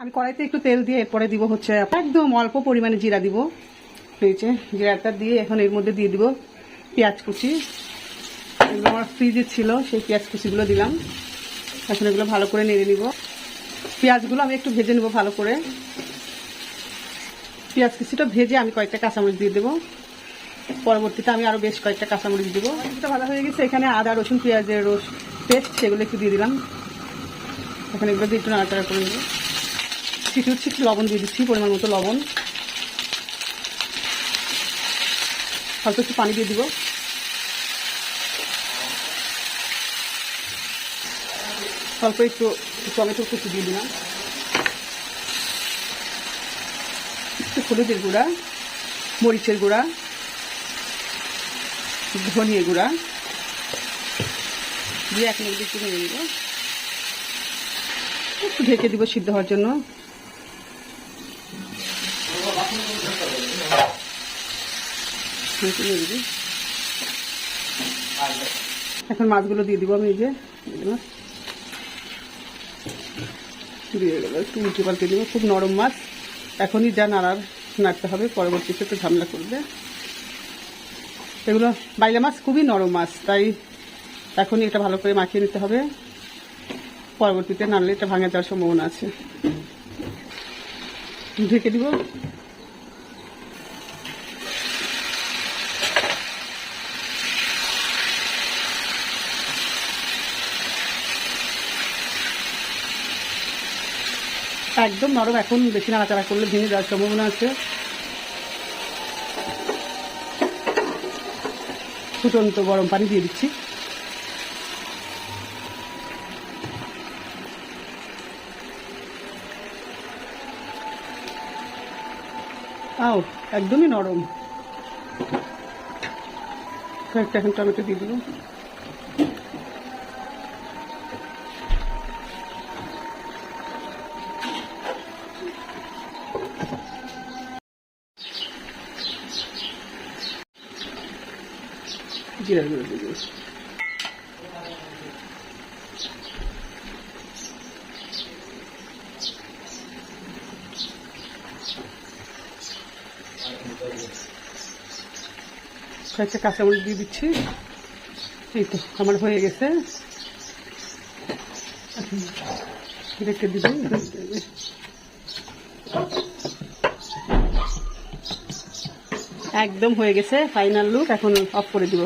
আমি কড়াইতে একটু তেল দিয়ে এরপরে দিব হচ্ছে একদম অল্প পরিমাণে জিরা দিব। হয়েছে জিরাটা দিয়ে এখন এর মধ্যে দিয়ে দিব পেঁয়াজ কুচি। আমার ফ্রিজে ছিল, সেই পেঁয়াজ কুচিগুলো দিলাম। এখন এগুলো ভালো করে নেড়ে নিব। পেঁয়াজগুলো আমি একটু ভেজে নেব ভালো করে। পেঁয়াজ কুচিটা ভেজে আমি কয়েকটা কাঁচামরিচ দিয়ে দেবো। পরবর্তীতে আমি আরও বেশ কয়েকটা কাঁচামরিচ দিব। এটা ভালো হয়ে গেছে, এখানে আদা, রসুন, পেঁয়াজের রস, পেস্ট, সেগুলো একটু দিয়ে দিলাম। এখানে এগুলো দিয়ে একটু নাড়াচাড়া করে নেব। কিছু হচ্ছে একটু লবণ দিয়ে দিচ্ছি, পরিমাণ মতো লবণ। অল্প একটু পানি দিয়ে দিব। অল্প একটু টমেটো কুচি দিয়ে দিলাম। একটু হলুদের গুঁড়া, মরিচের গুঁড়া, ধনিয়া গুঁড়া। দিয়ে এক মিনিট একটু নেড়ে দিব একটু ঢেকে দিব সিদ্ধ হওয়ার জন্য। এখন মাছগুলো দিয়ে দিব আমি এই যে একটু উল্টে পাল্টে দিব, খুব নরম মাছ। এখনই যা নাড়ার, নাড়তে হবে পরবর্তীতে একটু ঝামেলা করবে। এগুলো বাইলা মাছ, খুবই নরম মাছ, তাই এখনই এটা ভালো করে মাখিয়ে নিতে হবে। পরবর্তীতে নাড়লে এটা ভাঙা যাওয়ার সম্ভাবনা আছে। ঢেকে দিব। একদম নরম, এখন বেশি নাড়াচাড়া করলে ভেঙে যাওয়ার সম্ভাবনা আছে। ফুটন্ত গরম পানি দিয়ে দিচ্ছি। আও, একদমই নরম। কয়েকটা এখন টমেটো দিয়ে দেবো। জিরার গুঁড়ো দিয়ে কয়েকটা কাঁচামরিচ দিয়ে দিচ্ছি। এই তো আমার হয়ে গেছে। দিবি। একদম হয়ে গেছে ফাইনাল লুক এখন অফ করে দিব।